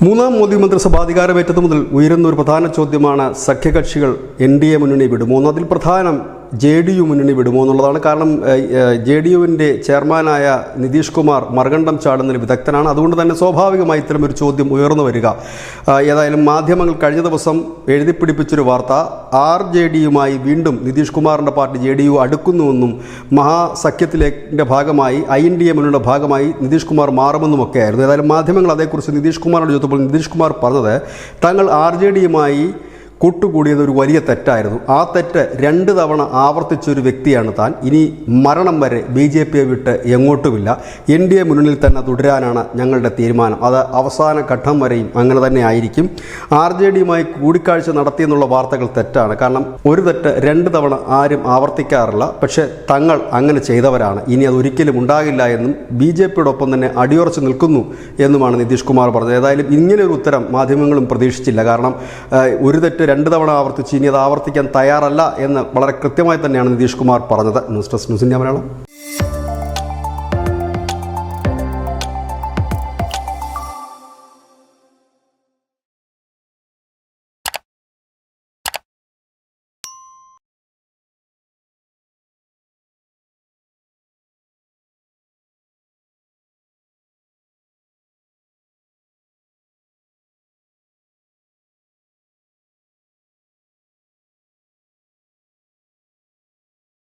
മൂന്നാം മോദി മന്ത്രിസഭ അധികാരമേറ്റത് മുതൽ ഉയരുന്ന ഒരു പ്രധാന ചോദ്യമാണ് സഖ്യകക്ഷികൾ എൻ ഡി എ മുന്നണി വിടുമോ അതിൽ പ്രധാനം ജെ ഡി യു മുന്നണി വിടുമോ എന്നുള്ളതാണ് കാരണം ജെ ഡി യുവിന്റെ ചെയർമാനായ നിതീഷ് കുമാർ മറുകണ്ഠം ചാടുന്നതിൽ വിദഗ്ധനാണ്. അതുകൊണ്ട് തന്നെ സ്വാഭാവികമായി ഇത്തരം ഒരു ചോദ്യം ഉയർന്നു വരിക. ഏതായാലും മാധ്യമങ്ങൾ കഴിഞ്ഞ ദിവസം എഴുതിപ്പിടിപ്പിച്ചൊരു വാർത്ത ആർ ജെ ഡിയുമായി വീണ്ടും നിതീഷ് കുമാറിന്റെ പാർട്ടി ജെ ഡി യു അടുക്കുന്നുവെന്നും മഹാസഖ്യത്തിലെ ഭാഗമായി ഐ എൻ ഡി എ മുന്നണിയുടെ ഭാഗമായി നിതീഷ് കുമാർ മാറുമെന്നുമൊക്കെ ആയിരുന്നു ഏതായാലും മാധ്യമങ്ങൾ അതേക്കുറിച്ച് നിതീഷ് കുമാറിനോട് ചോദിച്ചപ്പോൾ നിതീഷ് കുമാർ പറഞ്ഞത് താങ്കൾ ആർ ജെ ഡിയുമായി കൂട്ടുകൂടിയത് ഒരു വലിയ തെറ്റായിരുന്നു. ആ തെറ്റ് രണ്ട് തവണ ആവർത്തിച്ച ഒരു വ്യക്തിയാണ് താൻ. ഇനി മരണം വരെ ബി ജെ പിയെ വിട്ട് എങ്ങോട്ടുമില്ല. എൻ ഡി എ മുന്നണിയിൽ തന്നെ തുടരാനാണ് ഞങ്ങളുടെ തീരുമാനം. അത് അവസാന ഘട്ടം വരെയും അങ്ങനെ തന്നെ ആയിരിക്കും. ആർ ജെ ഡിയുമായി കൂടിക്കാഴ്ച നടത്തിയെന്നുള്ള വാർത്തകൾ തെറ്റാണ്. കാരണം ഒരു തെറ്റ് രണ്ട് തവണ ആരും ആവർത്തിക്കാറില്ല. പക്ഷേ തങ്ങൾ അങ്ങനെ ചെയ്തവരാണ്. ഇനി അത് ഒരിക്കലും ഉണ്ടാകില്ല എന്നും ബി ജെ പിയോടൊപ്പം തന്നെ അടിയുറച്ച് നിൽക്കുന്നു എന്നുമാണ് നിതീഷ് കുമാർ പറഞ്ഞത്. ഏതായാലും ഇങ്ങനെ ഒരു ഉത്തരം മാധ്യമങ്ങളും പ്രതീക്ഷിച്ചില്ല. കാരണം ഒരു തെറ്റ് രണ്ട് തവണ ആവർത്തിച്ച് ഇനി അത് ആവർത്തിക്കാൻ തയ്യാറല്ല എന്ന് വളരെ കൃത്യമായി തന്നെയാണ് നിതീഷ് കുമാർ പറഞ്ഞത്. News desk news India Malayalam.